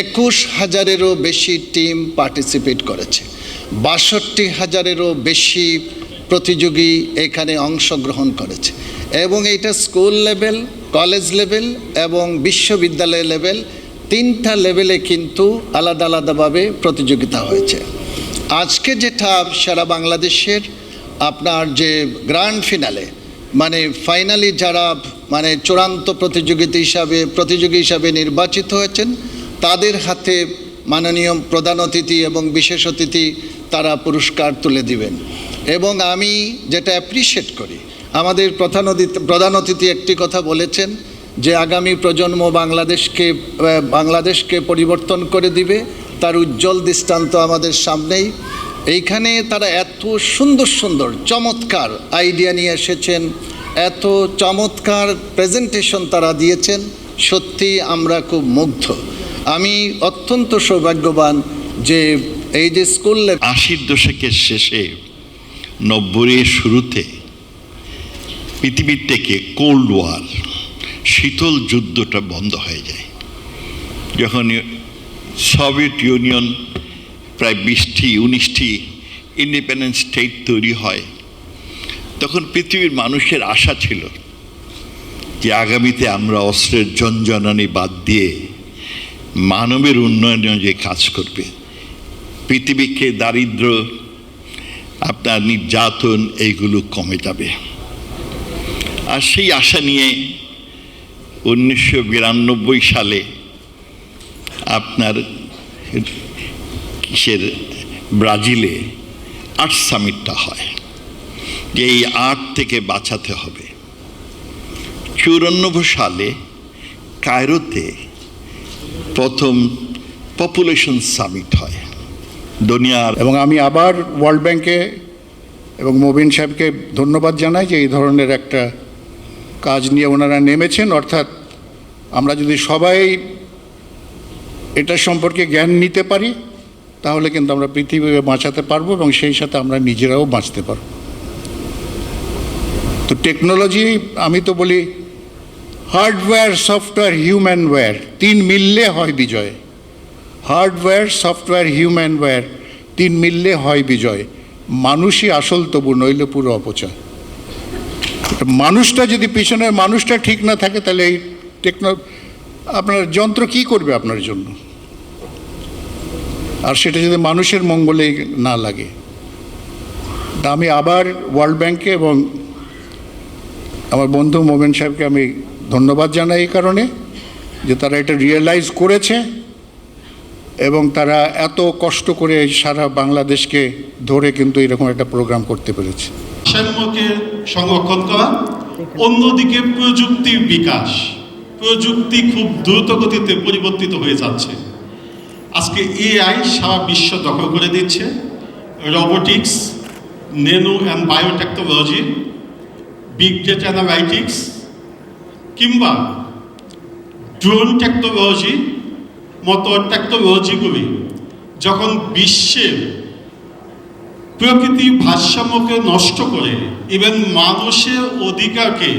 একুশ হাজারেরও বেশি টিম পার্টিসিপেট করেছে। বাষট্টি হাজারেরও বেশি প্রতিযোগী এখানে অংশগ্রহণ করেছে। এবং এটা স্কুল লেভেল, কলেজ লেভেল এবং বিশ্ববিদ্যালয় লেভেল তিনটা লেভেলে কিন্তু আলাদা আলাদাভাবে প্রতিযোগিতা হয়েছে। আজকে যেটা সারা বাংলাদেশের আপনার যে গ্র্যান্ড ফিনালে মানে ফাইনালি যারা মানে চূড়ান্ত প্রতিযোগিতা হিসাবে, প্রতিযোগী হিসাবে নির্বাচিত হয়েছেন তাদের হাতে মাননীয় প্রধান অতিথি এবং বিশেষ অতিথি তারা পুরস্কার তুলে দিবেন। এবং আমি যেটা অ্যাপ্রিসিয়েট করি, আমাদের প্রধান প্রধান অতিথি একটি কথা বলেছেন যে আগামী প্রজন্ম বাংলাদেশকে বাংলাদেশকে পরিবর্তন করে দিবে, তার উজ্জ্বল দৃষ্টান্ত আমাদের সামনেই। এইখানে তারা এত সুন্দর সুন্দর, চমৎকার আইডিয়া নিয়ে এসেছেন, এত চমৎকার প্রেজেন্টেশন তারা দিয়েছেন সত্যি আমরা খুব মুগ্ধ। আমি অত্যন্ত সৌভাগ্যবান যে এই যে স্কুল আশির দশকের শেষে, নব্বইয়ের শুরুতে পৃথিবীর থেকে কোল্ড ওয়ার, শীতল যুদ্ধটা বন্ধ হয়ে যায়। যখন সোভিয়েত ইউনিয়ন প্রায় বিশটি, উনিশটি ইন্ডিপেন্ডেন্ট স্টেট তৈরি হয়, তখন পৃথিবীর মানুষের আশা ছিল যে আগামীতে আমরা অস্ত্রের জনজনানি বাদ দিয়ে মানবের উন্নয়নে যে কাজ করবে। পৃথিবীকে দারিদ্র, আপনার নির্যাতন, এইগুলো কমে যাবে। আর সেই আশা নিয়ে উনিশশো বিরানব্বই সালে আপনার কিসের, ব্রাজিলে আর্ট সামিটটা হয়। যে এই আর্ট থেকে বাঁচাতে হবে। চুরানব্বই সালে কায়রোতে প্রথম পপুলেশন সামিট হয় দুনিয়ার। এবং আমি আবার ওয়ার্ল্ড ব্যাংকে এবং মোবিন সাহেবকে ধন্যবাদ জানাই যে এই ধরনের একটা কাজ নিয়ে ওনারা নেমেছেন। অর্থাৎ আমরা যদি সবাই এটা সম্পর্কে জ্ঞান নিতে পারি, তাহলে কিন্তু আমরা পৃথিবীকে বাঁচাতে পারব এবং সেই সাথে আমরা নিজেরাও বাঁচতে পারব। তো টেকনোলজি আমি তো বলি হার্ডওয়্যার, সফটওয়্যার, হিউম্যানওয়্যার, তিন মিললে হয় বিজয়। হার্ডওয়্যার, সফটওয়্যার, হিউম্যানওয়্যার, তিন মিললে হয় বিজয়। মানুষই আসল তবু নইলে পুরো অপচয়। মানুষটা যদি পিছনের মানুষটা ঠিক না থাকে, তাহলে এই টেকনো, আপনার যন্ত্র কি করবে আপনার জন্য? আর সেটা যদি মানুষের মঙ্গলে না লাগে। আমি আবার ওয়ার্ল্ড ব্যাংকে এবং আমার বন্ধু মোমেন সাহেবকে আমি ধন্যবাদ জানাই এই কারণে যে তারা এটা রিয়েলাইজ করেছে এবং তারা এত কষ্ট করে সারা বাংলাদেশকে ধরে কিন্তু এরকম একটা প্রোগ্রাম করতে পেরেছে। সাম্যকে সংরক্ষণ করা, অন্যদিকে প্রযুক্তির বিকাশ, প্রযুক্তি খুব দ্রুত গতিতে পরিবর্তিত হয়ে যাচ্ছে। আজকে এআই সারা বিশ্ব দখল করে দিচ্ছে। Robotics nano and biotechnology big data analytics কিংবা ড্রোন টেকনোলজি মতো টেকনোলজিগুলি যখন বিশ্বের প্রকৃতি ভারসাম্যকে নষ্ট করে ইভেন মানুষের অধিকারকে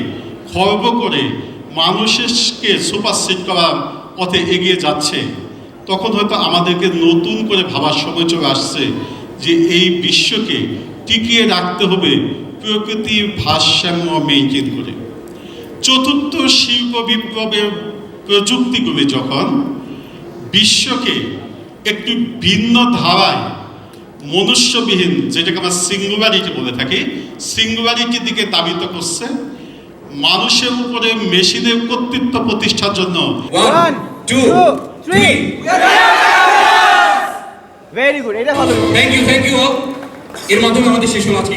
খর্ব করে মানুষকে সুপারসিড করার পথে এগিয়ে যাচ্ছে, তখন হয়তো আমাদেরকে নতুন করে ভাবার সময় চলে আসছে যে এই বিশ্বকে টিকিয়ে রাখতে হবে প্রকৃতির ভারসাম্য মেনটেন করে। চতুর্থ শিল্প বিপ্লবের প্রযুক্তিগুলি যখন বিশ্বকে একটু ভিন্ন ধারায় মনুষ্যবিহীন যেটাকে আমরা সিঙ্গুলারিটি বলে থাকি সিঙ্গুলারিটির দিকে দাবিত করছে মানুষের উপরে মেশিনের কর্তৃত্ব প্রতিষ্ঠার জন্য। One, two, three. Very good এটা ভালো। থ্যাংক ইউ থ্যাংক ইউ এর মাধ্যমে আমাদের শেষ হলো আজকে